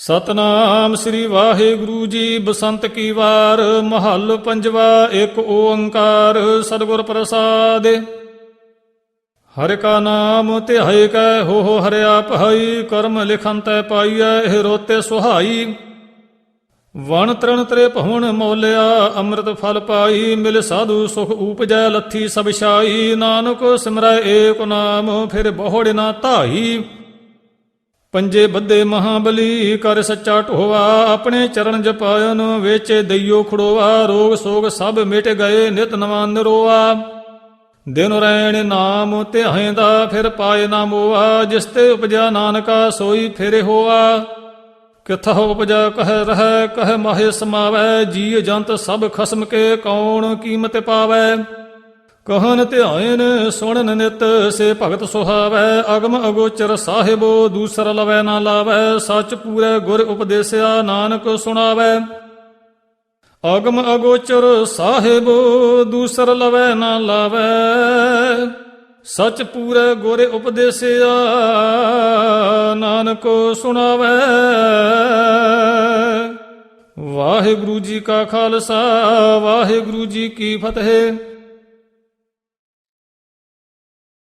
ਸਤਨਾਮ ਸ੍ਰੀ ਵਾਹਿਗੁਰੂ ਜੀ, ਬਸੰਤ ਕੀ ਵਾਰ, ਮਹੱਲ ਪੰਜਵਾ, ਇੱਕ ਓੰਕਾਰ, ਸਤਿਗੁਰ ਪ੍ਰਸਾਦ। ਹਰਿ ਕਾ ਨਾਮ ਧਿਆਏ ਕੈ ਹੋ ਹੋ ਹਰਿਆ ਭਾਈ ਕਰਮ ਲਿਖਨ ਤੈ ਪਾਈਐ, ਇਹ ਰੋਤੇ ਸੁਹਾਈ। ਵਣ ਤ੍ਰਣ ਤਰੇ ਭਵਨ ਮੋਲਿਆ, ਅੰਮ੍ਰਿਤ ਫਲ ਪਾਈ, ਮਿਲ ਸਾਧੂ ਸੁਖ ਉਪਜੈ ਲੱਥੀ ਸਭ ਛਾਈ, ਨਾਨਕ ਸਿਮਰੈ ਏਕ ਨਾਮ, ਫਿਰ ਬਹੁੜ ਨਾ ਧਾਈ। ਪੰਜੇ ਬੱਦੇ ਮਹਾਬਲੀ ਕਰ ਸੱਚਾ ਢੋਵਾ ਆਪਣੇ ਚਰਨ ਜਪਾਇਨ ਵਿੱਚ ਦਈਓ ਖੜੋਵਾ ਰੋਗ ਸੋਗ ਸਭ ਮਿਟ ਗਏ ਨਿਤ ਨਵਾਂ ਨਿਰੋਆ। ਦਿਨ ਰੈਣ ਨਾਮ ਧਿਆਇਂਦਾ, ਫਿਰ ਪਾਏ ਨਾ ਮੋਆ, ਜਿਸ ਤੇ ਉਪਜਾ ਨਾਨਕਾ ਸੋਈ ਫਿਰ ਹੋਆ। ਕਿਥਾ ਉਪਜਾ, ਕਹਿ ਰਹਿ, ਕਹਿ ਮਾਹੇ ਸਮਾਵੈ ਜੀ ਜੰਤ ਸਭ ਖਸਮ ਕੇ ਕੌਣ ਕੀਮਤ ਪਾਵੈ। ਕਹਨ ਧਿਆਇਨ ਸੁਣਨ ਨਿਤ ਸੇ ਭਗਤ ਸੁਹਾਵੈ, ਅਗਮ ਅਗੋਚਰ ਸਾਹਿਬੋ, ਦੂਸਰ ਲਵੈ ਨਾ ਲਾਵੈ, ਸਚ ਪੂਰੇ ਗੁਰ ਉਪਦੇਸਿਆ ਨਾਨਕ ਸੁਣਾਵੈ। ਅਗਮ ਅਗੋਚਰ ਸਾਹਿਬੋ, ਦੂਸਰ ਲਵੈ ਨਾ ਲਾਵੈ, ਸਚ ਪੂਰੇ ਗੋਰੇ ਉਪਦੇਸਿਆ ਨਾਨਕ ਸੁਣਾਵੈ। ਵਾਹਿਗੁਰੂ ਜੀ ਕਾ ਖਾਲਸਾ, ਵਾਹਿਗੁਰੂ ਜੀ ਕੀ ਫਤਿਹ।